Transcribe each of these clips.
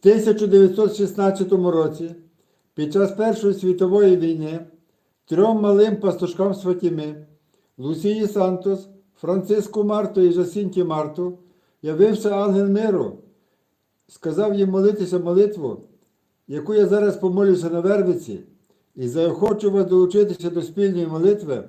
1916 році, під час Першої світової війни, трьом малим пастушкам з Фатіми, Лусії Сантос, Франциску Марту і Жасінті Марту, явився ангел миру, сказав їм молитися молитву, яку я зараз помолюся на Вервиці, і заохочу вас долучитися до спільної молитви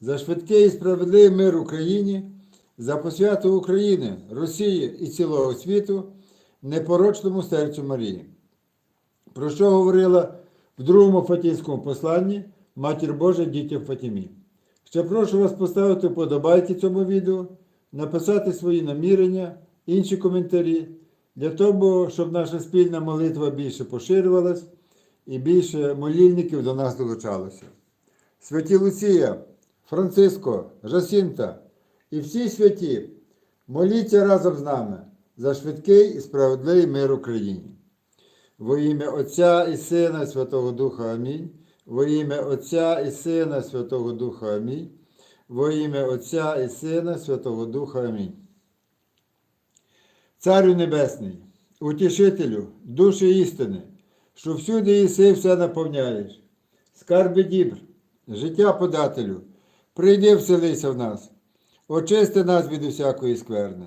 за швидкий і справедливий мир в Україні, за посвяту України, Росії і цілого світу, непорочному серцю Марії. Про що говорила в другому Фатійському посланні Матір Божа дітям Фатімі. Ще прошу вас поставити вподобайки цьому відео, написати свої намірення, інші коментарі, для того, щоб наша спільна молитва більше поширювалась і більше молільників до нас долучалося. Святі Луція, Франциско, Жасінта і всі святі, моліться разом з нами за швидкий і справедливий мир Україні. Во ім'я Отця і Сина, і Святого Духа Амінь. Во ім'я Отця і Сина, і Святого Духа Амінь. Во ім'я Отця і Сина, Святого Духа Амінь. Царю Небесний, утішителю, душі істини, що всюди єси все наповняєш, скарби дібр, життя подателю, прийди вселися в нас, очисти нас від усякої скверни,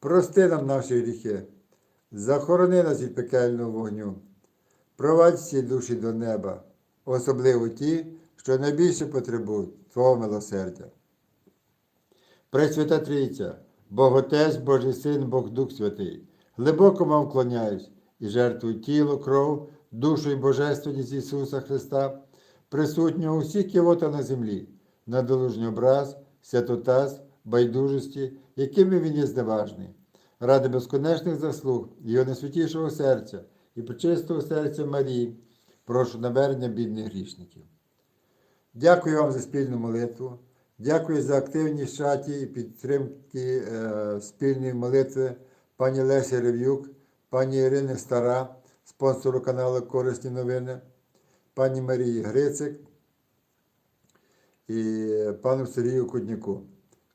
прости нам наші гріхи, захорони нас від пекельного вогню, провадь всі душі до неба, особливо ті, що найбільше потребують Твого милосердя. Пресвята Трійця, Бог Отець, Божий Син, Бог Дух Святий, глибоко вам вклоняюсь і жертвую тіло, кров, душу і божественність Ісуса Христа, присутнього у всіх кивота на землі, на долужній образ, святотаз, байдужості, якими він є зневажний, ради безконечних заслуг Його найсвятішого серця і причистого серця Марії, прошу навернення бідних грішників. Дякую вам за спільну молитву. Дякую за активність в чаті і підтримки е, спільної молитви пані Лесі Рев'юк, пані Ірини Стара, спонсору каналу Корисні новини, пані Марії Грицик і пану Сергію Кудняку.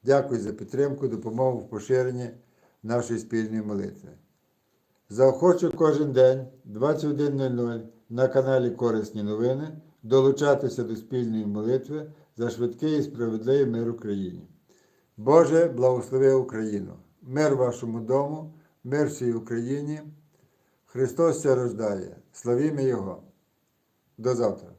Дякую за підтримку, допомогу в поширенні нашої спільної молитви. Заохочу кожен день 21.00 на каналі Корисні новини долучатися до спільної молитви за швидкий і справедливий мир Україні. Боже, благослови Україну! Мир вашому дому, мир всій Україні. Христос ся рождає. Славімо Його. До завтра.